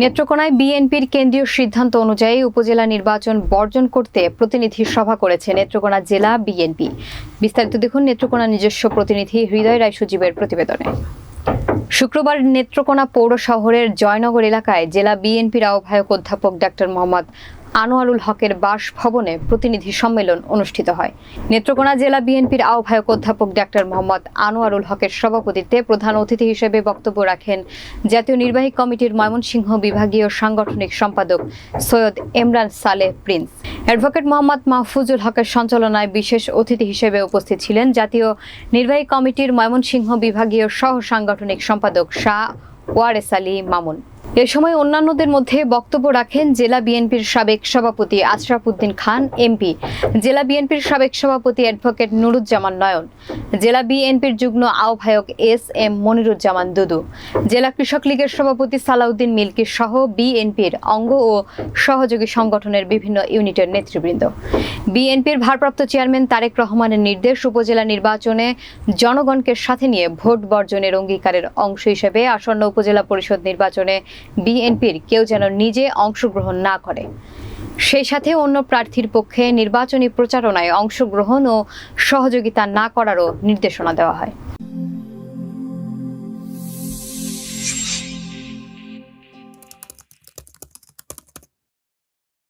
নেত্রকোনায় বিএনপির কেন্দ্রীয় সিদ্ধান্ত অনুযায়ী উপজেলা নির্বাচন বর্জন করতে প্রতিনিধি সভা করেছে নেত্রকোনা জেলা বিএনপি। বিস্তারিত দেখুন নেত্রকোনা নিজস্ব প্রতিনিধি হৃদয় রায় সজীবের প্রতিবেদনে। শুক্রবার নেত্রকোনা পৌর শহরের জয়নগর এলাকায় জেলা বিএনপির আহ্বায়ক অধ্যাপক ডাক্তার মোহাম্মদ আনোয়ারুল হকের বাসভবনে প্রতিনিধি সম্মেলন অনুষ্ঠিত হয়। নেত্রকোনা জেলা বিএনপির আহ্বায়ক অধ্যাপক ডাক্তার মোহাম্মদ আনোয়ারুল হকের সভাপতিত্বে প্রধান অতিথি হিসেবে বক্তব্য রাখেন জাতীয় নির্বাহী কমিটির ময়মনসিংহ বিভাগীয় সাংগঠনিক সম্পাদক সৈয়দ ইমরান সালেহ প্রিন্স। অ্যাডভোকেট মোহাম্মদ মাহফুজুল হকের সঞ্চালনায় বিশেষ অতিথি হিসেবে উপস্থিত ছিলেন জাতীয় নির্বাহী কমিটির ময়মনসিংহ বিভাগীয় সহ সাংগঠনিক সম্পাদক শাহ ওয়ারেস আলী মামুন। এ সময় অন্যান্যদের মধ্যে বক্তব্য রাখেন জেলা বিএনপির সাবেক সভাপতি আশরাফ উদ্দিন খান, এমপি। জেলা বিএনপির সাবেক সভাপতি অ্যাডভোকেট নুরুজ্জামান নয়ন। জেলা বিএনপির যুগ্ম আহ্বায়ক এস এম মনিরুজ্জামান দুদু। জেলা কৃষক লীগের সভাপতি সালাউদ্দিন মিল্কি সহ বিএনপির অঙ্গ ও সহযোগী সংগঠনের বিভিন্ন ইউনিটের নেতৃবৃন্দ। বিএনপির ভারপ্রাপ্ত চেয়ারম্যান তারেক রহমানের নির্দেশ উপজেলা নির্বাচনে জনগণকে সাথে নিয়ে ভোট বর্জনের অঙ্গীকারের অংশ হিসেবে আসন্ন উপজেলা পরিষদ নির্বাচনে বিএনপির কেউ যেন নিজে অংশগ্রহণ না করে। সেই সাথে অন্য প্রার্থীর পক্ষে নির্বাচনী প্রচারণায় অংশগ্রহণ ও সহযোগিতা না করারও নির্দেশনা দেওয়া হয়।